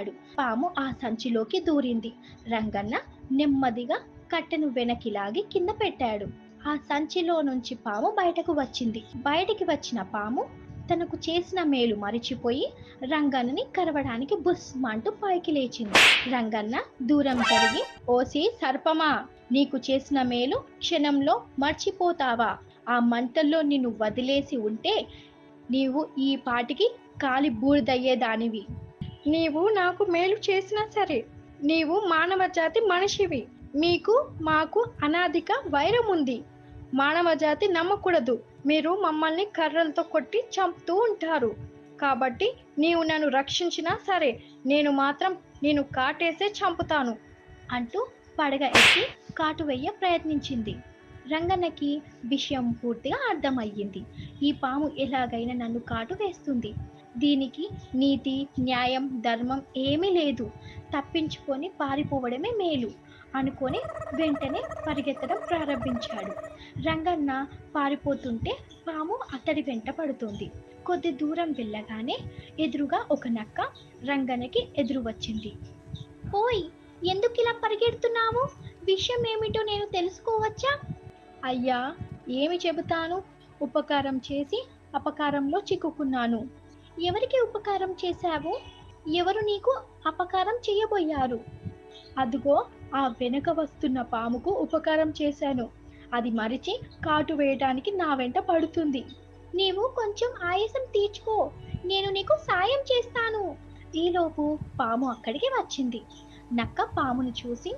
అన్నాడు పాము ఆ సంచిలోకి దూరింది. రంగన్న నెమ్మదిగా కట్టెను వెనక్కి లాగి కింద పెట్టాడు. ఆ సంచిలో నుంచి పాము బయటకు వచ్చింది. బయటికి వచ్చిన పాము తనకు చేసిన మేలు మరిచిపోయి రంగన్నని కరవడానికి బుస్ అంటూ పైకి లేచింది. రంగన్న దూరం జరిగి ఓసి సర్పమా నీకు చేసిన మేలు క్షణంలో మర్చిపోతావా? ఆ మంటల్లో నిన్ను వదిలేసి ఉంటే నీవు ఈ పాటికి కాలి బూడిదయ్యేదానివి. నీవు నాకు మేలు చేసినా సరే నీవు మానవ జాతి మనిషివి. మీకు మాకు అనాదిక వైరం ఉంది. మానవ జాతి నమ్మకూడదు. మీరు మమ్మల్ని కర్రలతో కొట్టి చంపుతూ ఉంటారు. కాబట్టి నీవు నన్ను రక్షించినా సరే నేను మాత్రం నేను కాటేసే చంపుతాను అంటూ పడగ ఎక్కి కాటు వెయ్య ప్రయత్నించింది. రంగన్నకి విషయం పూర్తిగా అర్థమయ్యింది. ఈ పాము ఎలాగైనా నన్ను కాటు వేస్తుంది. దీనికి నీతి న్యాయం ధర్మం ఏమీ లేదు. తప్పించుకొని పారిపోవడమే మేలు అనుకొని వెంటనే పరిగెత్తడం ప్రారంభించాడు. రంగన్న పారిపోతుంటే పాము అతడి వెంట పడుతుంది. కొద్ది దూరం వెళ్ళగానే ఎదురుగా ఒక నక్క రంగన్నకి ఎదురు వచ్చింది. ఓయ్ ఎందుకు ఇలా పరిగెడుతున్నావు? విషయం ఏమిటో నేను తెలుసుకోవచ్చా? అయ్యా ఏమి చెబుతాను? ఉపకారం చేసి అపకారంలో చిక్కుకున్నాను. ఎవరికి ఉపకారం చేశావు? ఎవరు నీకు అపకారం చేయబోయారు? అదుగో ఆ వెనక వస్తున్న పాముకు ఉపకారం చేశాను. అది మరిచి కాటు వేయడానికి నా వెంట పడుతుంది. నీవు కొంచెం ఆయాసం తీర్చుకో. నేను నీకు సాయం చేస్తాను. ఈలోపు పాము అక్కడికి వచ్చింది. నక్క పామును చూసి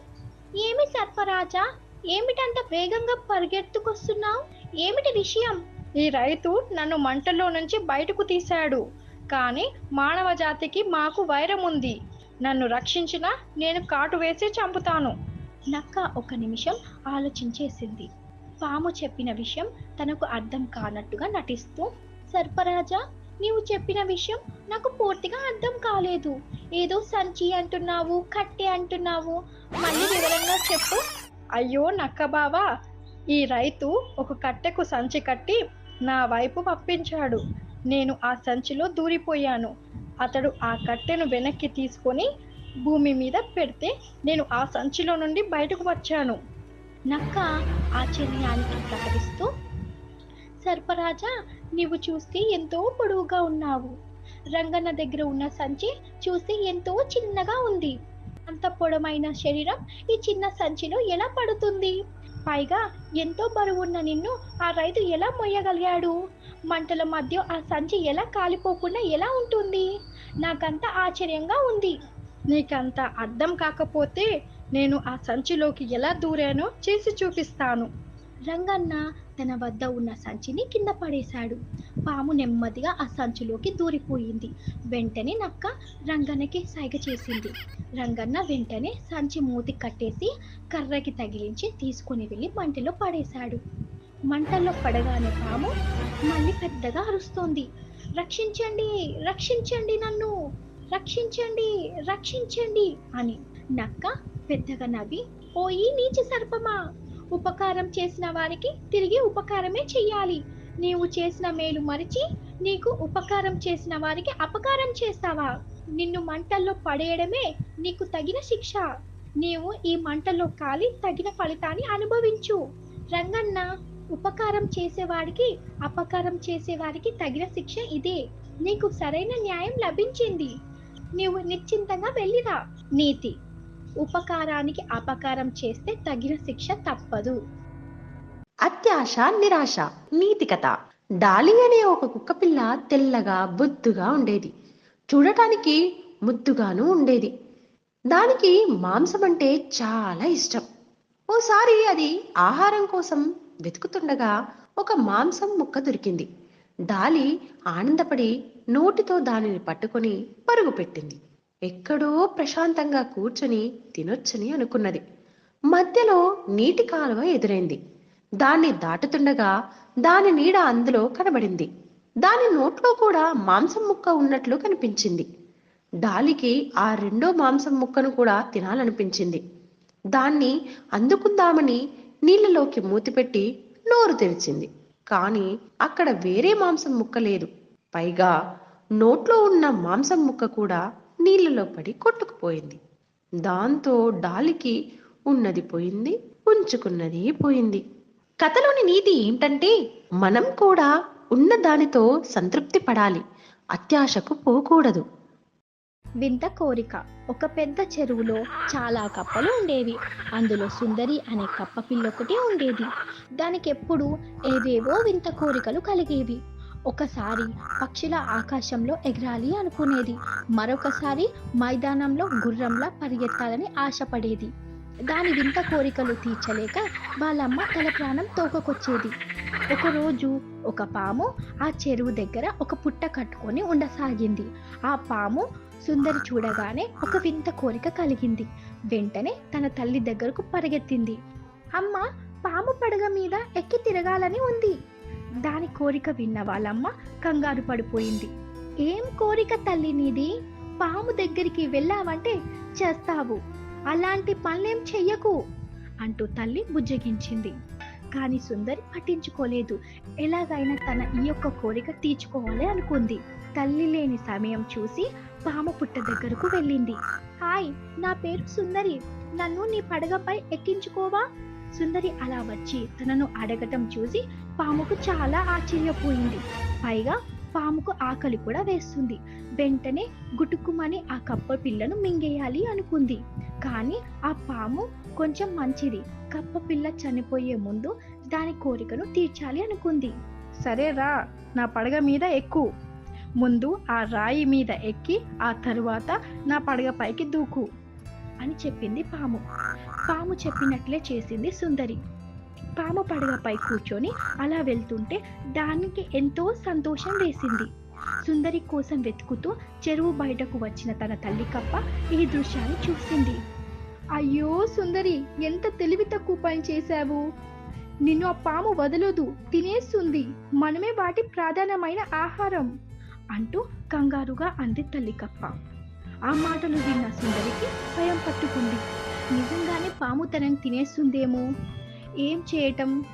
ఏమి సర్పరాజా? ఏమిటంత వేగంగా పరిగెత్తుకొస్తున్నావు? ఏమిటి విషయం? ఈ రైతు నన్ను మంటల్లో నుంచి బయటకు తీశాడు. కానీ మానవ జాతికి మాకు వైరం ఉంది. నన్ను రక్షించిన నేను కాటు వేసి చంపుతాను. నక్క ఒక నిమిషం ఆలోచించేసింది. పాము చెప్పిన విషయం తనకు అర్థం కానట్టుగా నటిస్తూ సర్పరాజా నీవు చెప్పిన విషయం నాకు పూర్తిగా అర్థం కాలేదు. ఏదో సంచి అంటున్నావు కట్టె అంటున్నావు. మళ్ళీ వివరంగా చెప్పు. అయ్యో నక్క బావా ఈ రైతు ఒక కట్టెకు సంచి కట్టి నా వైపు పంపించాడు. నేను ఆ సంచిలో దూరిపోయాను. అతడు ఆ కట్టెను వెనక్కి తీసుకొని భూమి మీద పెడితే నేను ఆ సంచిలో నుండి బయటకు వచ్చాను. నక్క ఆశ్చర్యానికి ప్రకటిస్తూ సర్పరాజా నీవు చూస్తే ఎంతో పొడవుగా ఉన్నావు. రంగన్న దగ్గర ఉన్న సంచి చూస్తే ఎంతో చిన్నగా ఉంది. అంత పొడమైన శరీరం ఈ చిన్న సంచిలో ఎలా పడుతుంది? పైగా ఎంతో బరువున్న నిన్ను ఆ రైతు ఎలా మొయ్యగలిగాడు? మంటల మధ్య ఆ సంచి ఎలా కాలిపోకుండా ఎలా ఉంటుంది? నాకంత ఆశ్చర్యంగా ఉంది. నీకంత అర్థం కాకపోతే నేను ఆ సంచిలోకి ఎలా దూరానో చేసి చూపిస్తాను. రంగన్న తన వద్ద ఉన్న సంచిని కింద పడేశాడు. పాము నెమ్మదిగా ఆ సంచిలోకి దూరిపోయింది. వెంటనే నక్క రంగన్నకి సైగ చేసింది. రంగన్న వెంటనే సంచి మూతి కట్టేసి కర్రకి తగిలించి తీసుకుని వెళ్ళి మంటలో పడేశాడు. మంటల్లో పడగానే పాము మళ్ళీ పెద్దగా అరుస్తోంది. రక్షించండి రక్షించండి నన్ను రక్షించండి రక్షించండి అని నక్క పెద్దగా నవ్వి పోయి నీచ సర్పమా! ఉపకారం చేసిన వారికి తిరిగి ఉపకారమే చెయ్యాలి. నీవు చేసిన మేలు మరిచి నీకు ఉపకారం చేసిన వారికి అపకారం చేస్తావా? నిన్ను మంటల్లో పడేయడమే నీకు తగిన శిక్ష. నీవు ఈ మంటలో కాలి తగిన ఫలితాన్ని అనుభవించు. రంగన్న ఉపకారం చేసేవాడికి అపకారం చేసేవారికి తగిన శిక్ష ఇదే. నీకు సరైన న్యాయం లభించింది. నీవు నిశ్చింతంగా వెళ్ళిరా. నీతి. ఉపకారానికి అపకారం చేస్తే తగిన శిక్ష తప్పదు. అత్యాశ నిరాశ నీతి కథ డాలి అనే ఒక కుక్కపిల్ల తెల్లగా బొద్దుగా ఉండేది. చూడటానికి ముద్దుగాను ఉండేది. దానికి మాంసం అంటే చాలా ఇష్టం. ఓసారి అది ఆహారం కోసం వెతుకుతుండగా ఒక మాంసం ముక్క దొరికింది. డాలి ఆనందపడి నోటితో దానిని పట్టుకొని పరుగు పెట్టింది. ఎక్కడో ప్రశాంతంగా కూర్చొని తినొచ్చని అనుకున్నది. మధ్యలో నీటి కాలువ ఎదురైంది. దాన్ని దాటుతుండగా దాని నీడ అందులో కనబడింది. దాని నోట్లో కూడా మాంసం ముక్క ఉన్నట్లు కనిపించింది. డాలికి ఆ రెండో మాంసం ముక్కను కూడా తినాలనిపించింది. దాన్ని అందుకుందామని నీళ్ళలోకి మూతిపెట్టి నోరు తెరిచింది. కానీ అక్కడ వేరే మాంసం ముక్క లేదు. పైగా నోట్లో ఉన్న మాంసం ముక్క కూడా నీళ్ళలో పడి కొట్టుకుపోయింది. దాంతో డాలికి ఉన్నది పోయింది ఉంచుకున్నది పోయింది. కథలోని నీతి ఏంటంటే మనం కూడా ఉన్న దానితో సంతృప్తి పడాలి. అత్యాశకు పోకూడదు. వింత కోరిక. ఒక పెద్ద చెరువులో చాలా కప్పలు ఉండేవి. అందులో సుందరి అనే కప్ప పిల్ల ఒకటి ఉండేది. దానికి ఎప్పుడు ఏవేవో వింత కోరికలు కలిగేవి. ఒకసారి పక్షుల ఆకాశంలో ఎగరాలి అనుకునేది. మరొకసారి మైదానంలో గుర్రంలా పరిగెత్తాలని ఆశపడేది. దాని వింత కోరికలు తీర్చలేక వాళ్ళమ్మ తల ప్రాణం తోకకొచ్చేది. ఒకరోజు ఒక పాము ఆ చెరువు దగ్గర ఒక పుట్ట కట్టుకొని ఉండసాగింది. ఆ పాము సుందరి చూడగానే ఒక వింత కోరిక కలిగింది. వెంటనే తన తల్లి దగ్గరకు పరిగెత్తింది. అమ్మ పాము పడగ మీద ఎక్కి తిరగాలని ఉంది. దాని కోరిక విన్న వాళ్ళమ్మ కంగారు పడిపోయింది. ఏం కోరిక తల్లి నీది? పాము దగ్గరికి వెళ్ళావంటే చేస్తావు. అలాంటి పనులేం చెయ్యకు అంటూ తల్లి బుజ్జగించింది. కానీ సుందరి పట్టించుకోలేదు. ఎలాగైనా తన ఈ యొక్క కోరిక తీర్చుకోవాలి అనుకుంది. తల్లి లేని సమయం చూసి పాము పుట్ట దగ్గరకు వెళ్ళింది. హాయ్ నా పేరు సుందరి. నన్ను నీ పడగపై ఎక్కించుకోవా? సుందరి అలా వచ్చి తనను అడగటం చూసి పాముకు చాలా ఆశ్చర్యపోయింది. పైగా పాముకు ఆకలి కూడా వేస్తుంది. వెంటనే గుటుకుమని ఆ కప్ప పిల్లను మింగేయాలి అనుకుంది. కానీ ఆ పాము కొంచెం మంచిది. కప్ప పిల్ల చనిపోయే ముందు దాని కోరికను తీర్చాలి అనుకుంది. సరే రా నా పడగ మీద ఎక్కువ ముందు ఆ రాయి మీద ఎక్కి ఆ తరువాత నా పడగ పైకి దూకు అని చెప్పింది పాము. పాము చెప్పినట్లే చేసింది సుందరి. పాము పడగపై కూర్చొని అలా వెళ్తుంటే దానికి ఎంతో సంతోషం వేసింది. సుందరి కోసం వెతుకుతూ చెరువు బయటకు వచ్చిన తన తల్లి కప్ప ఈ దృశ్యాన్ని చూసింది. అయ్యో సుందరి ఎంత తెలివి తక్కువ పని చేశావు. నిన్ను ఆ పాము వదలదు తినేస్తుంది. మనమే వాటి ప్రధానమైన ఆహారం. అంటూ కంగారుగా అంది తల్లి కప్ప ఆ మాటలు విన్న సుందరికి భయం పట్టుకుంది. నిజంగానే పాము తనని తినేస్తుందేమో? ఏం చేయటం?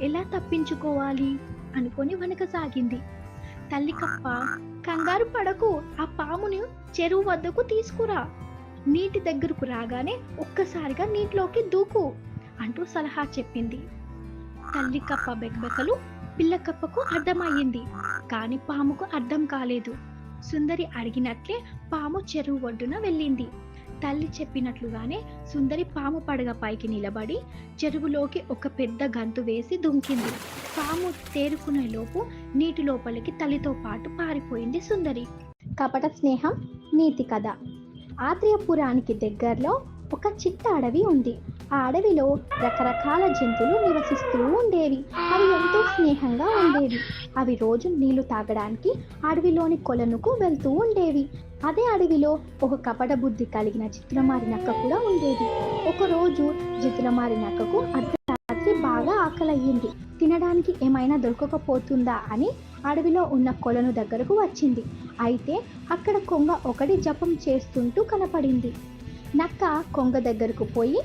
ఎలా తప్పించుకోవాలి? అనుకొని వనకసాగింది తల్లి కప్ప కంగారు పడకు. ఆ పామును చెరువు వద్దకు తీసుకురా. నీటి దగ్గరకు రాగానే ఒక్కసారిగా నీటిలోకి దూకు అంటూ సలహా చెప్పింది. తల్లి కప్ప బెకబెకలు పిల్లకప్పకు అర్థమయ్యింది. కానీ పాముకు అర్థం కాలేదు. సుందరి అడిగినట్లే పాము చెరువు ఒడ్డున వెళ్ళింది. తల్లి చెప్పినట్లుగానే సుందరి పాము పడగ పైకి నిలబడి చెరువులోకి ఒక పెద్ద గంతు వేసి దుంకింది. పాము తేరుకునే లోపు నీటి లోపలికి తల్లితో పాటు పారిపోయింది సుందరి. కపట స్నేహం నీతి కథ. ఆత్రేయపురానికి దగ్గరలో ఒక చిత్త అడవి ఉంది. ఆ అడవిలో రకరకాల జంతువులు నివసిస్తూ ఉండేవి. అవి ఎంతో స్నేహంగా ఉండేవి. అవి రోజు నీళ్ళు తాగడానికి అడవిలోని కొలనుకు వెళ్తూ ఉండేవి. అదే అడవిలో ఒక కపట బుద్ధి కలిగిన చిత్రమారి నక్క కూడా ఉండేది. ఒకరోజు చిత్రమారి నక్కకు అర్ధరాత్రి బాగా ఆకలయ్యింది. తినడానికి ఏమైనా దొరకకపోతుందా అని అడవిలో ఉన్న కొలను దగ్గరకు వచ్చింది. అయితే అక్కడ కొంగ ఒకటి జపం చేస్తుంటూ కనపడింది. నక్క కొంగ దగ్గరకు పోయి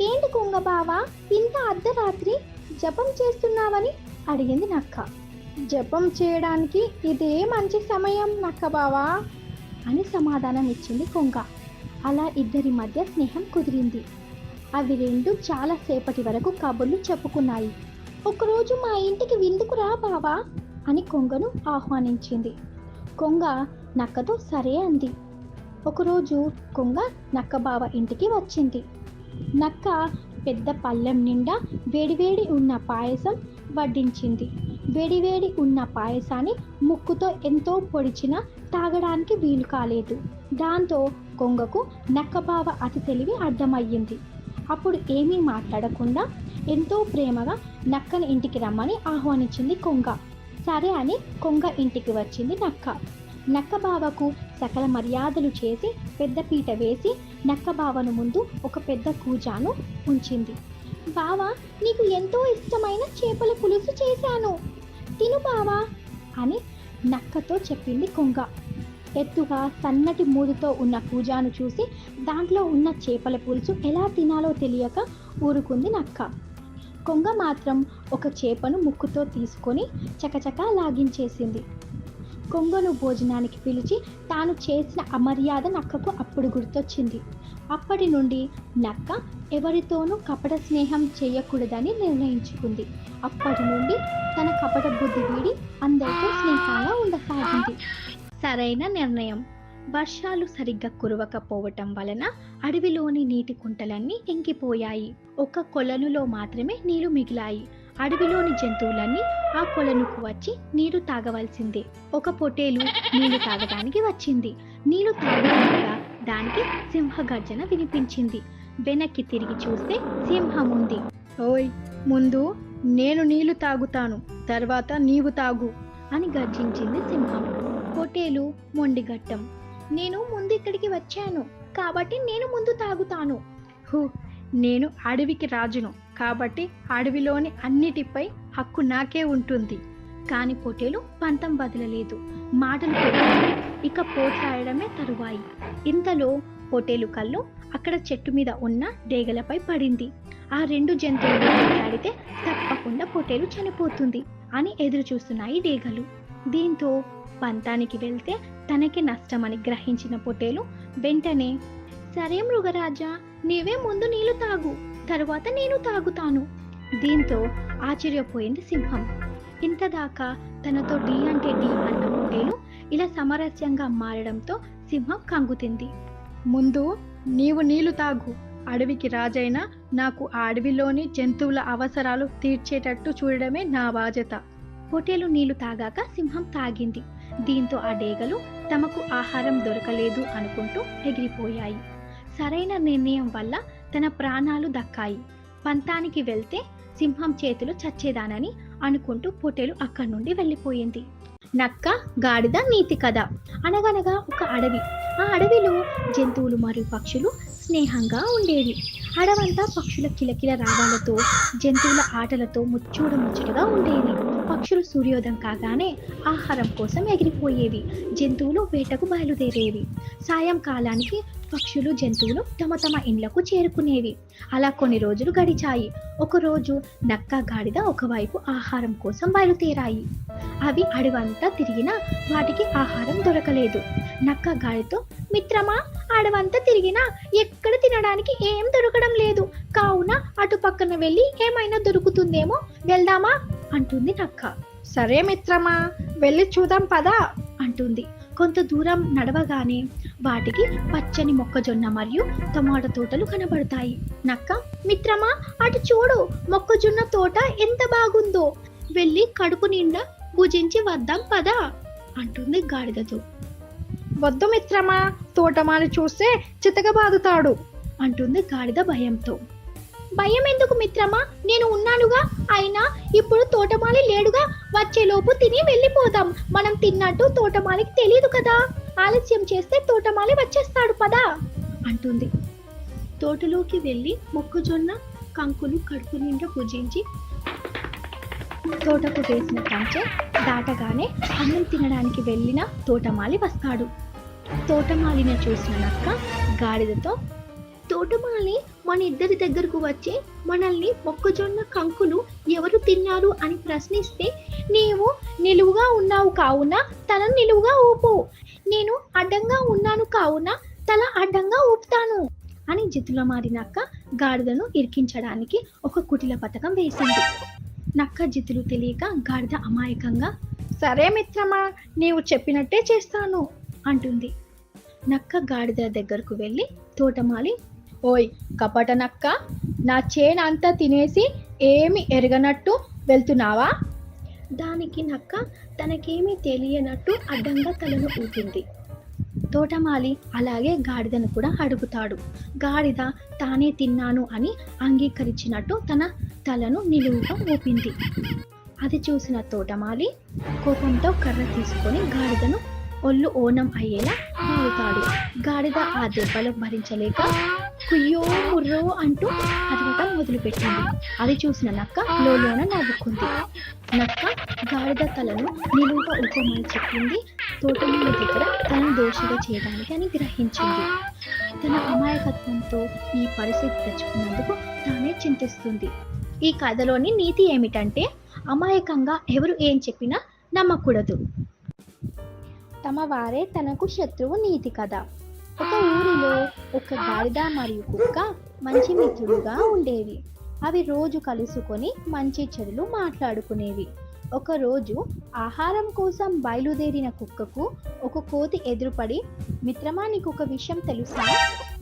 ఏంటి కొంగ బావా ఇంత అర్ధరాత్రి జపం చేస్తున్నావని? అడిగింది నక్క. జపం చేయడానికి ఇదే మంచి సమయం నక్క బావా అని సమాధానం ఇచ్చింది కొంగ. అలా ఇద్దరి మధ్య స్నేహం కుదిరింది. అవి రెండు చాలా సేపటి వరకు కబుర్లు చెప్పుకున్నాయి. ఒకరోజు మా ఇంటికి విందుకు రా బావా అని కొంగను ఆహ్వానించింది. కొంగ నక్కతో సరే అంది. ఒకరోజు కొంగ నక్క బావ ఇంటికి వచ్చింది. నక్క పెద్ద పళ్ళెం నిండా వేడివేడి ఉన్న పాయసం వడ్డించింది. వేడివేడి ఉన్న పాయసాన్ని ముక్కుతో ఎంతో పొడిచినా తాగడానికి వీలు కాలేదు. దాంతో కొంగకు నక్కబావ అతి తెలివి అర్థమయ్యింది. అప్పుడు ఏమీ మాట్లాడకుండా ఎంతో ప్రేమగా నక్కని ఇంటికి రమ్మని ఆహ్వానించింది కొంగ. సరే అని కొంగ ఇంటికి వచ్చింది నక్క. నక్క బావకు సకల మర్యాదలు చేసి పెద్ద పీట వేసి నక్క బావను ముందు ఒక పెద్ద కూజాను ఉంచింది. బావా నీకు ఎంతో ఇష్టమైన చేపల పులుసు చేశాను. తిను బావా అని నక్కతో చెప్పింది కొంగ. ఎత్తుగా సన్నటి మూదుతో ఉన్న కూజాను చూసి దాంట్లో ఉన్న చేపల పులుసు ఎలా తినాలో తెలియక ఊరుకుంది నక్క. కొంగ మాత్రం ఒక చేపను ముక్కుతో తీసుకొని చకచకా లాగించేసింది. కొంగను భోజనానికి పిలిచి తాను చేసిన అమర్యాద నక్కకు అప్పుడు గుర్తొచ్చింది. అప్పటి నుండి నక్క ఎవరితోనూ కపట స్నేహం చేయకూడదని నిర్ణయించుకుంది. అప్పటి నుండి తన కపట బుద్ధి వీడి అందరితో స్నేహంగా ఉండసాగింది. సరైన నిర్ణయం. వర్షాలు సరిగ్గా కురవకపోవటం వలన అడవిలోని నీటి కుంటలన్నీ ఎంకిపోయాయి ఒక కొలనులో మాత్రమే నీళ్ళు మిగిలాయి. అడవిలోని జంతువులన్నీ ఆ కొలనుకు వచ్చి నీరు తాగవలసిందే. ఒక పొటేలు నీళ్ళు తాగడానికి వచ్చింది. నీళ్ళు తాగకుండా దానికి సింహ గర్జన వినిపించింది. వెనక్కి తిరిగి చూస్తే సింహం ఉంది. ఓయ్ ముందు నేను నీళ్ళు తాగుతాను తర్వాత నీవు తాగు అని గర్జించింది సింహం. పొటేలు మొండిగట్టం. నేను ముందు ఇక్కడికి వచ్చాను కాబట్టి నేను ముందు తాగుతాను. హూ నేను అడవికి రాజును. కాబట్టి అడవిలోని అన్నిటిపై హక్కు నాకే ఉంటుంది. కాని పొటేలు పంతం బదలలేదు. మాటలు ఇక పోట్లాడమే తరువాయి. ఇంతలో పొటేలు కళ్ళు అక్కడ చెట్టు మీద ఉన్న డేగలపై పడింది. ఆ రెండు జంతువులు పోట్లాడితే తప్పకుండా పొటేలు చనిపోతుంది అని ఎదురు చూస్తున్నాయి డేగలు. దీంతో పంతానికి వెళ్తే తనకి నష్టమని గ్రహించిన పొటేలు వెంటనే సరే మృగరాజా నీవే ముందు నీళ్ళు తాగు. తరువాత నేను తాగుతాను. దీంతో ఆశ్చర్యపోయింది సింహం. ఇంతదాకా తనతో డి అంటే డి అన్న పొటేలు ఇలా సమరస్యంగా మారడంతో సింహం కంగుతింది ముందు నీవు నీళ్ళు తాగు. అడవికి రాజైన నాకు ఆ అడవిలోని జంతువుల అవసరాలు తీర్చేటట్టు చూడడమే నా బాధ్యత. పొటేలు నీళ్ళు తాగాక సింహం తాగింది. దీంతో ఆ డేగలు తమకు ఆహారం దొరకలేదు అనుకుంటూ ఎగిరిపోయాయి. సరైన నిర్ణయం వల్ల తన ప్రాణాలు దక్కాయి. పంతానికి వెళ్తే సింహం చేతిలో చచ్చేదానని అనుకుంటూ పొటేలు అక్కడి నుండి వెళ్ళిపోయింది. నక్క గాడిద నీతి కథ అనగనగా ఒక అడవి. ఆ అడవిలో జంతువులు మరియు పక్షులు స్నేహంగా ఉండేవి. అడవంతా పక్షుల కిలకిల రాగాలతో జంతువుల ఆటలతో ముచ్చూడ ముచ్చటగా ఉండేది పక్షులు సూర్యోదయం కాగానే ఆహారం కోసం ఎగిరిపోయేవి. జంతువులు వేటకు బయలుదేరేవి. సాయంకాలానికి పక్షులు జంతువులు తమ తమ ఇండ్లకు చేరుకునేవి. అలా కొన్ని రోజులు గడిచాయి. ఒకరోజు నక్క గాడిద ఒకవైపు ఆహారం కోసం బయలుదేరాయి. అవి అడవంతా తిరిగినా వాటికి ఆహారం దొరకలేదు. నక్క గాడితో మిత్రమా అడవంతా తిరిగినా ఎక్కడ తినడానికి ఏం దొరకడం లేదు. కావున అటు పక్కన వెళ్ళి ఏమైనా దొరుకుతుందేమో వెళ్దామా? అంటుంది నక్క. సరే మిత్రమా వెళ్ళి చూద్దాం పదా? అంటుంది. కొంత దూరం నడవగానే వాటికి పచ్చని మొక్కజొన్న మరియు టమాటా తోటలు కనబడతాయి. నక్క మిత్రమా అటు చూడు మొక్కజొన్న తోట ఎంత బాగుందో. వెళ్ళి కడుపు నిండా భుజించి వద్దాం పదా అంటుంది గాడిదతో. వద్దు మిత్రమా తోటమాలి చూస్తే చితకబాదుతాడు అంటుంది గాడిద భయంతో. భయం ఎందుకు మిత్రమా? నేను ఉన్నానుగా. అయినా ఇప్పుడు తోటమాలి లేడుగా. వచ్చేలోపు తిని వెళ్ళిపోదాం. మనం తిన్నట్టు తోటమాలికి తెలియదు కదా. ఆలస్యం చేస్తే తోటమాలి వచ్చేస్తాడు పదా. అంటుంది. తోటలోకి వెళ్ళి మొక్కజొన్న కంకులు కడుపు నిండా పూజించి తోటకు వేసిన కంచె దాటగానే అన్నం తినడానికి వెళ్ళిన తోటమాలి వస్తాడు. తోటమాలిని చూసిన నక్క గాడిదతో తోటమాలి మన ఇద్దరి దగ్గరకు వచ్చి మనల్ని మొక్కజొన్న కంకులు ఎవరు తిన్నారు అని ప్రశ్నిస్తే నీవు నిలువుగా ఉన్నావు కావున తల నిలువుగా ఊపు. నేను అడ్డంగా ఉన్నాను కావున తల అడ్డంగా ఊపుతాను. అని జితుల మారినక్క గాడిదను ఇరికించడానికి ఒక కుటిల పథకం వేసింది. నక్క జిత్తులు తెలియక గాడిద అమాయకంగా సరే మిత్రమా నీవు చెప్పినట్టే చేస్తాను అంటుంది. నక్క గాడిద దగ్గరకు వెళ్ళి తోటమాలి ఓయ్ కపటనక్క నా చేను అంతా తినేసి ఏమి ఎరగనట్టు వెళ్తున్నావా? దానికి నక్క తనకేమీ తెలియనట్టు అడ్డంగా తలను ఊపింది. తోటమాలి అలాగే గాడిదను కూడా అడుగుతాడు. గాడిద తానే తిన్నాను అని అంగీకరించినట్టు తన తలను నిలువుగా ఊపింది. అది చూసిన తోటమాలి కోపంతో కర్ర తీసుకొని గాడిదను ఒళ్ళు ఓనం అయ్యేలా మారుతాడు గాడిద ఆ దెబ్బలు భరించలేక కుయ్యో ముర్రో అంటూ అరవటం మొదలుపెట్టింది. అది చూసిన నక్క లోలోన నవ్వుకుంది. నక్క గాడిద తలను నిలువుగా ఊపమని చెప్పింది. తోటమాలి దగ్గర తనను దోషిగా చేయడానికి అని గ్రహించింది. తన అమాయకత్వంతో ఈ పరిస్థితి తెచ్చుకున్నందుకు తానే చింతిస్తుంది. ఈ కథలోని నీతి ఏమిటంటే అమాయకంగా ఎవరు ఏం చెప్పినా నమ్మకూడదు. తమ వారే తనకు శత్రువు నీతి కథ ఒక ఊరిలో ఒక గాడిద మరియు కుక్క మంచి మిత్రులుగా ఉండేవి. అవి రోజు కలుసుకొని మంచి చెడులు మాట్లాడుకునేవి. ఒకరోజు ఆహారం కోసం బయలుదేరిన కుక్కకు ఒక కోతి ఎదురుపడి మిత్రమా నీకు ఒక విషయం తెలుసా?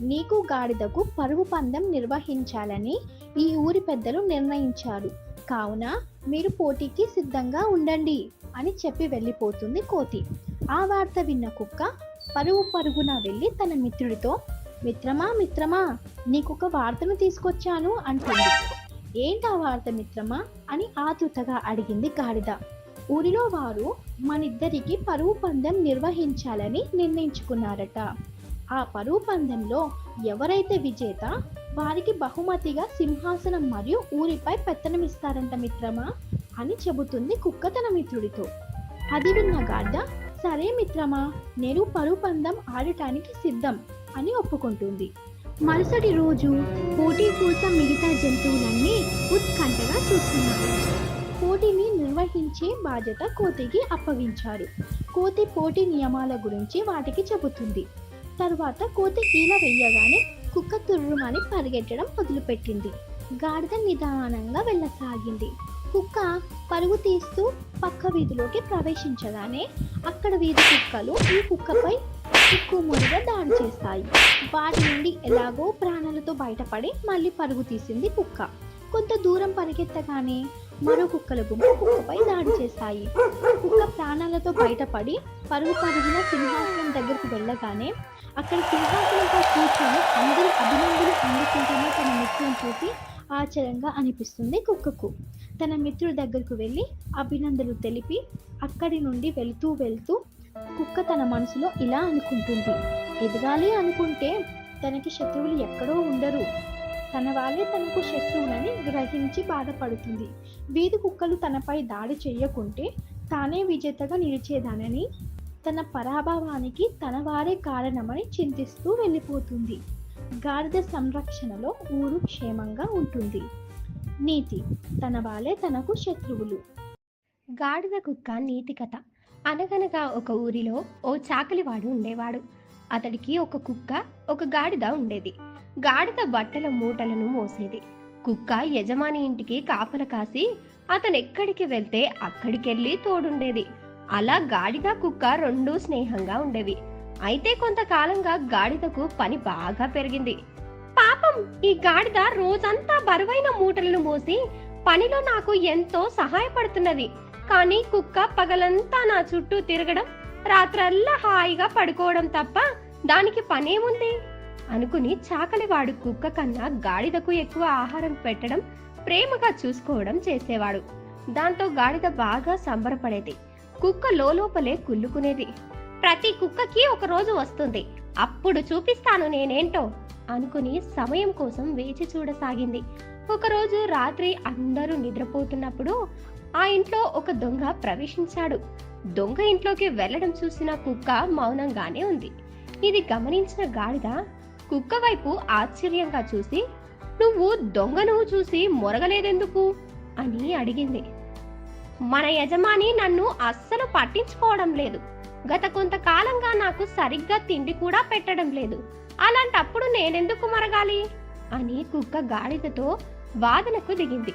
నీకు గాడిదకు పరుగు పందెం నిర్వహించాలని ఈ ఊరి పెద్దలు నిర్ణయించారు. కావున మీరు పోటీకి సిద్ధంగా ఉండండి అని చెప్పి వెళ్ళిపోతుంది కోతి. ఆ వార్త విన్న కుక్క పరుగు పరుగున వెళ్ళి తన మిత్రుడితో మిత్రమా మిత్రమా నీకొక వార్తను తీసుకొచ్చాను అంటుంది. ఏంటా వార్త మిత్రమా? అని ఆతృతగా అడిగింది గాడిద. ఊరిలో వారు మనిద్దరికి పరువు పందెం నిర్వహించాలని నిర్ణయించుకున్నారట. ఆ పరువు పందెంలో ఎవరైతే విజేత వారికి బహుమతిగా సింహాసనం మరియు ఊరిపై పెత్తనమిస్తారంట మిత్రమా అని చెబుతుంది కుక్క తన మిత్రుడితో. అది విన్న గాడ్డ సరే మిత్రమా నేను పరువు ఆడటానికి సిద్ధం అని ఒప్పుకుంటుంది. మరుసటి రోజు పోటీ కోసం మిగతా జంతువులన్నీ ఉత్కంఠగా చూస్తున్నారు. పోటీని నిర్వహించే బాధ్యత కోతికి అప్పగించారు. కోతి పోటీ నియమాల గురించి వాటికి చెబుతుంది. తరువాత కోతి ఈల వెయ్యగానే కుక్క తుర్రుమని పరిగెట్టడం మొదలుపెట్టింది. గాడిద నిదానంగా వెళ్ళసాగింది. కుక్క పరుగు తీస్తూ పక్క వీధిలోకి ప్రవేశించగానే అక్కడ వీధి కుక్కలు ఈ కుక్కపై ముందుగా దాడి చేస్తాయి. వాటి నుండి ఎలాగో ప్రాణాలతో బయటపడి మళ్ళీ పరుగు తీసింది కుక్క. కొంత దూరం పరిగెత్తగానే మరో కుక్కల గుంపు కుక్కపై దాడి చేస్తాయి. కుక్క ప్రాణాలతో బయటపడి పరుగు పరుగున సింహాసనం దగ్గరకు వెళ్ళగానే అక్కడ సింహాసనంపై కూర్చొని అందరూ అభినందనలు అందుకుంటున్న తన మిత్రుని చూసి ఆశ్చర్యంగా అనిపిస్తుంది కుక్కకు. తన మిత్రుడి దగ్గరకు వెళ్ళి అభినందనలు తెలిపి అక్కడి నుండి వెళుతూ వెళ్తూ కుక్క తన మనసులో ఇలా అనుకుంటుంది. ఎదగాలి అనుకుంటే తనకి శత్రువులు ఎక్కడో ఉండరు. తన వాళ్ళే తనకు శత్రువులని గ్రహించి బాధపడుతుంది. వీధి కుక్కలు తనపై దాడి చేయకుంటే తానే విజేతగా నిలిచేదానని తన పరాభవానికి తన వారే కారణమని చింతిస్తూ వెళ్ళిపోతుంది. గాడిద సంరక్షణలో ఊరు క్షేమంగా ఉంటుంది. నీతి తన వాళ్ళే తనకు శత్రువులు. గాడిద కుక్క నీతి కథ. అనగనగా ఒక ఊరిలో ఓ చాకలివాడు ఉండేవాడు. అతడికి ఒక కుక్క ఒక గాడిద ఉండేది. గాడిద బట్టల మూటలను మోసేది. కుక్క యజమాని ఇంటికి కాపల కాసి అతను ఎక్కడికి వెళ్తే అక్కడికెళ్ళి తోడుండేది. అలా గాడిద కుక్క రెండూ స్నేహంగా ఉండేవి. అయితే కొంతకాలంగా గాడిదకు పని బాగా పెరిగింది. పాపం ఈ గాడిద రోజంతా బరువైన మూటలను మోసి పనిలో నాకు ఎంతో సహాయపడుతున్నది. కానీ కుక్క పగలంతా నా చుట్టూ తిరగడం రాత్రల్లా హాయిగా పడుకోవడం తప్ప దానికి పనేముంది? అనుకుని చాకలివాడు కుక్క కన్నా గాడిదకు ఎక్కువ ఆహారం పెట్టడం ప్రేమగా చూసుకోవడం చేసేవాడు. దాంతో గాడిద బాగా సంబరపడేది. కుక్క లోపలే కుల్లుకునేది. ప్రతి కుక్కకి ఒక రోజు వస్తుంది. అప్పుడు చూపిస్తాను నేనేంటో అనుకుని సమయం కోసం వేచి చూడసాగింది. ఒకరోజు రాత్రి అందరూ నిద్రపోతున్నప్పుడు ఆ ఇంట్లో ఒక దొంగ ప్రవేశించాడు. దొంగ ఇంట్లోకి వెళ్ళడం చూసిన కుక్క మౌనంగానే ఉంది. ఇది గమనించిన గాడిద కుక్క వైపు ఆశ్చర్యంగా చూసి నువ్వు దొంగను చూసి మొరగలేదెందుకు? అని అడిగింది. మన యజమాని నన్ను అస్సలు పట్టించుకోవడం లేదు. గత కొంతకాలంగా నాకు సరిగ్గా తిండి కూడా పెట్టడం లేదు. అలాంటప్పుడు నేనెందుకు మరగాలి? అని కుక్క గాడిదతో వాదనకు దిగింది.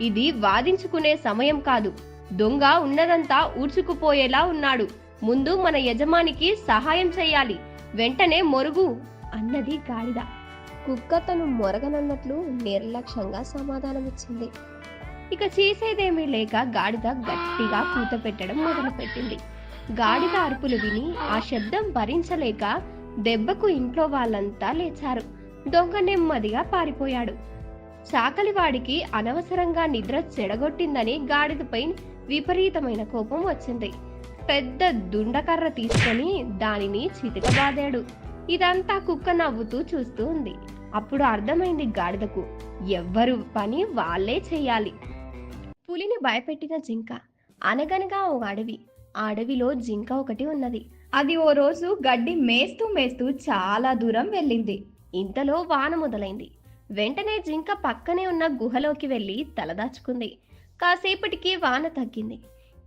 ఇది వాదించుకునే సమయం కాదు. దొంగ ఉన్నదంతా ఊడ్చుకుపోయేలా ఉన్నాడు. ముందు మన యజమానికి సహాయం చేయాలి వెంటనే మొరుగు అన్నది గాడిద. కుక్క తను మొరగనన్నట్లు నిర్లక్ష్యంగా సమాధానమిచ్చింది. ఇక చేసేదేమీ లేక గాడిద గట్టిగా కూత పెట్టడం మొదలుపెట్టింది. గాడిద అరుపులు విని ఆ శబ్దం భరించలేక దెబ్బకు ఇంట్లో వాళ్ళంతా లేచారు. దొంగ నెమ్మదిగా పారిపోయాడు. చాకలివాడికి అనవసరంగా నిద్ర చెడగొట్టిందని గాడిదపై విపరీతమైన కోపం వచ్చింది. పెద్ద దుండకర్ర తీసుకొని దానిని చితకబాదాడు. ఇదంతా కుక్క నవ్వుతూ చూస్తూ ఉంది. అప్పుడు అర్థమైంది గాడిదకు ఎవ్వరు పని వాళ్ళే చేయాలి. పులిని భయపెట్టిన జింక. అనగనగా ఓ అడవి. ఆ అడవిలో జింక ఒకటి ఉన్నది. అది ఓ రోజు గడ్డి మేస్తూ మేస్తూ చాలా దూరం వెళ్ళింది. ఇంతలో వాన మొదలైంది. వెంటనే జింక పక్కనే ఉన్న గుహలోకి వెళ్ళి తలదాచుకుంది కాసేపటికి వాన తగ్గింది.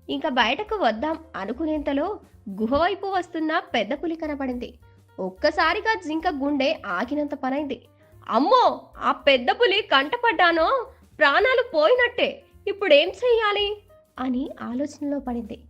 ఇంకా బయటకు వద్దాం అనుకునేంతలో గుహ వైపు వస్తున్న పెద్ద పులి కనపడింది. ఒక్కసారిగా జింక గుండె ఆగినంత పనైంది. అమ్మో! ఆ పెద్ద పులి కంటపడ్డానో? ప్రాణాలు పోయినట్టే! ఇప్పుడేం చెయ్యాలి? అని ఆలోచనలో పడింది.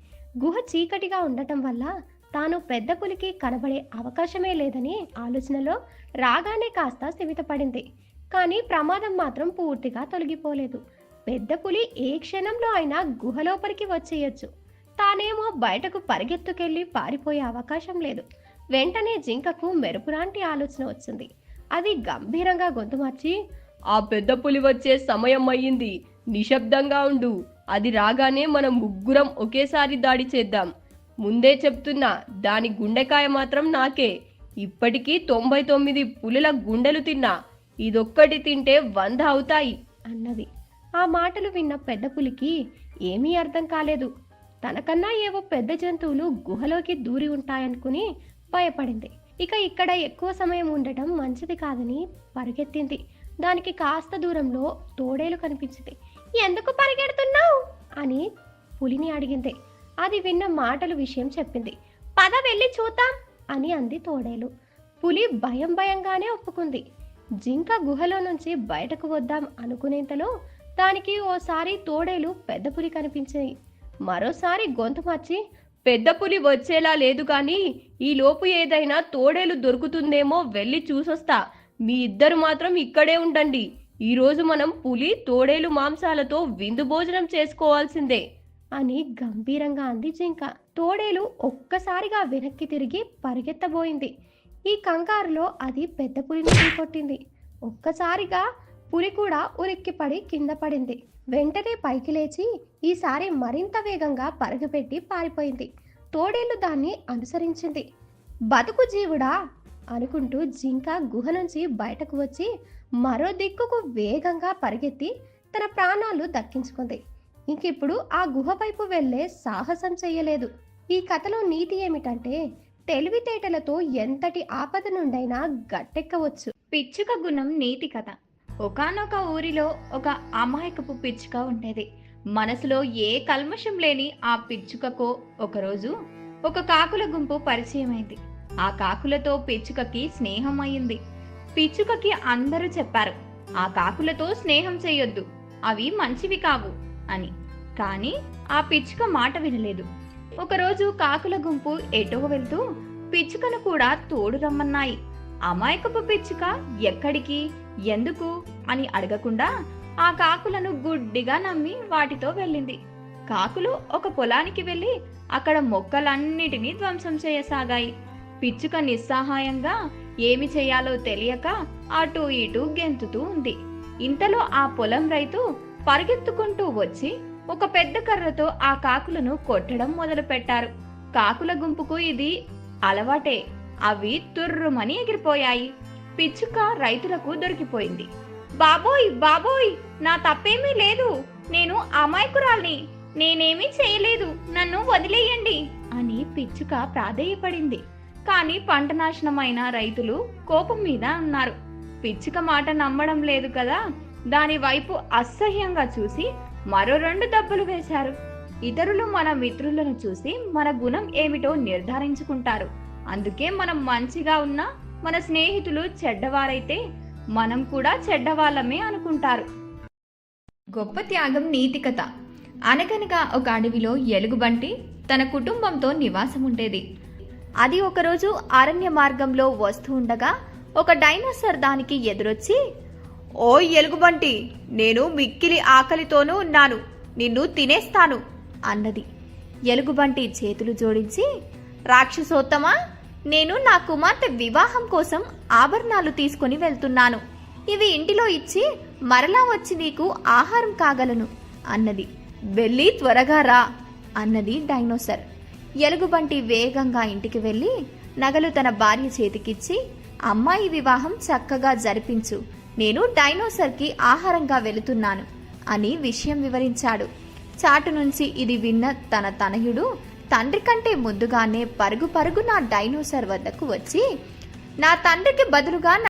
గుహ చీకటిగా ఉండటం వల్ల తాను పెద్ద పులికి కనబడే అవకాశమే లేదని ఆలోచనలో రాగానే కాస్త స్థిమితపడింది. కానీ ప్రమాదం మాత్రం పూర్తిగా తొలగిపోలేదు. పెద్ద పులి ఏ క్షణంలో అయినా గుహ లోపలికి వచ్చేయొచ్చు. తానేమో బయటకు పరిగెత్తుకెళ్ళి పారిపోయే అవకాశం లేదు. వెంటనే జింకకు మెరుపులాంటి ఆలోచన వచ్చింది. అది గంభీరంగా గొంతు మార్చి ఆ పెద్ద పులి వచ్చే సమయం అయ్యింది. నిశ్శబ్దంగా ఉండు. అది రాగానే మనం ముగ్గురం ఒకేసారి దాడి చేద్దాం. ముందే చెప్తున్నా దాని గుండెకాయ మాత్రం నాకే. ఇప్పటికీ తొంభై తొమ్మిది పులుల గుండెలు తిన్నా. ఇదొక్కటి తింటే వంద అవుతాయి అన్నది. ఆ మాటలు విన్న పెద్ద పులికి ఏమీ అర్థం కాలేదు. తనకన్నా ఏవో పెద్ద జంతువులు గుహలోకి దూరి ఉంటాయనుకుని భయపడింది. ఇక ఇక్కడ ఎక్కువ సమయం ఉండటం మంచిది కాదని పరిగెత్తింది. దానికి కాస్త దూరంలో తోడేలు కనిపించింది. ఎందుకు పరిగెడుతున్నావు? అని పులిని అడిగింది. అది విన్న మాటలు విషయం చెప్పింది. పద వెళ్ళి చూద్దాం అని అంది తోడేలు. పులి భయం భయంగానే ఒప్పుకుంది. జింక గుహలో నుంచి బయటకు వద్దాం అనుకునేంతలో దానికి ఓసారి తోడేలు పెద్ద పులి కనిపించాయి మరోసారి గొంతు మార్చి పెద్ద పులి వచ్చేలా లేదు కానీ ఈ లోపు ఏదైనా తోడేలు దొరుకుతుందేమో వెళ్ళి చూసొస్తా. మీ ఇద్దరు మాత్రం ఇక్కడే ఉండండి. ఈరోజు మనం పులి తోడేలు మాంసాలతో విందు భోజనం చేసుకోవాల్సిందే అని గంభీరంగా అంది జింక. తోడేలు ఒక్కసారిగా వెనక్కి తిరిగి పరిగెత్తబోయింది. ఈ కంగారులో అది పెద్ద పులిని కొట్టింది ఒక్కసారిగా పులి కూడా ఉలిక్కిపడి కింద పడింది. వెంటనే పైకి లేచి ఈసారి మరింత వేగంగా పరుగుపెట్టి పారిపోయింది. తోడేలు దాన్ని అనుసరించింది. బతుకు జీవుడా అనుకుంటూ జింక గుహ నుంచి బయటకు వచ్చి మరో దిక్కుకు వేగంగా పరిగెత్తి తన ప్రాణాలు దక్కించుకుంది. ఇంకిప్పుడు ఆ గుహ వైపు వెళ్ళే సాహసం చెయ్యలేదు. ఈ కథలో నీతి ఏమిటంటే తెలివితేటలతో ఎంతటి ఆపద నుండైనా గట్టెక్కవచ్చు. పిచ్చుక గుణం నీతి కథ. ఒకానొక ఊరిలో ఒక అమాయకపు పిచ్చుక ఉండేది. మనసులో ఏ కల్మషం లేని ఆ పిచ్చుకకు ఒకరోజు ఒక కాకుల గుంపు పరిచయమైంది. ఆ కాకులతో పిచ్చుకకి స్నేహం అయింది. పిచ్చుకకి అందరూ చెప్పారు ఆ కాకులతో స్నేహం చేయొద్దు అవి మంచివి కావు అని. కానీ ఆ పిచ్చుక మాట వినలేదు. ఒకరోజు కాకుల గుంపు ఎటో వెళ్తూ పిచ్చుకను కూడా తోడు రమ్మన్నాయి. అమాయకపు పిచ్చుక ఎక్కడికి ఎందుకు? అని అడగకుండా ఆ కాకులను గుడ్డిగా నమ్మి వాటితో వెళ్ళింది. కాకులు ఒక పొలానికి వెళ్ళి అక్కడ మొక్కలన్నిటినీ ధ్వంసం చేయసాగాయి. పిచ్చుక నిస్సహాయంగా ఏమి చేయాలో తెలియక అటూ ఇటూ గెంతుతూ ఉంది. ఇంతలో ఆ పొలం రైతు పరిగెత్తుకుంటూ వచ్చి ఒక పెద్ద కర్రతో ఆ కాకులను కొట్టడం మొదలుపెట్టారు. కాకుల గుంపుకు ఇది అలవాటే. అవి తుర్రుమని ఎగిరిపోయాయి. పిచ్చుక రైతులకు దొరికిపోయింది. బాబోయ్ బాబోయ్ నా తప్పేమీ లేదు. నేను అమాయకురాల్ని. నేనేమీ చేయలేదు. నన్ను వదిలేయండి అని పిచ్చుక ప్రాధేయపడింది. కానీ పంట నాశనమైన రైతులు కోపం మీద ఉన్నారు. పిచ్చుక మాట నమ్మడం లేదు కదా. దాని వైపు అసహ్యంగా చూసి మరో రెండు దెబ్బలు వేశారు. ఇతరులు మన మిత్రులను చూసి మన గుణం ఏమిటో నిర్ధారించుకుంటారు. అందుకే మనం మంచిగా ఉన్నా మన స్నేహితులు చెడ్డవారైతే మనం కూడా చెడ్డవాళ్ళమే అనుకుంటారు. గొప్ప త్యాగం నీతి కథ. అనగనగా ఒక అడవిలో ఎలుగుబంటి తన కుటుంబంతో నివాసం ఉండేది అది ఒకరోజు అరణ్య మార్గంలో వస్తూ ఉండగా ఒక డైనోసర్ దానికి ఎదురొచ్చి ఓ ఎలుగుబంటి నేను మిక్కిలి ఆకలితోనూ ఉన్నాను నిన్ను తినేస్తాను అన్నది. ఎలుగుబంటి చేతులు జోడించి రాక్షసోత్తమా నేను నా కుమార్తె వివాహం కోసం ఆభరణాలు తీసుకుని వెళ్తున్నాను. ఇవి ఇంటిలో ఇచ్చి మరలా వచ్చి నీకు ఆహారం కాగలను అన్నది. వెళ్ళి త్వరగా రా అన్నది డైనోసర్. ఎలుగుబంటి వేగంగా ఇంటికి వెళ్ళి నగలు తన భార్య చేతికిచ్చి అమ్మాయి వివాహం చక్కగా జరిపించు. నేను డైనోసర్కి ఆహారంగా వెళుతున్నాను అని విషయం వివరించాడు. చాటు నుంచి ఇది విన్న తన తనయుడు తండ్రి కంటే ముందుగానే పరుగు పరుగు నా డైనోసర్ వద్దకు వచ్చి నా తండ్రికి బదులుగా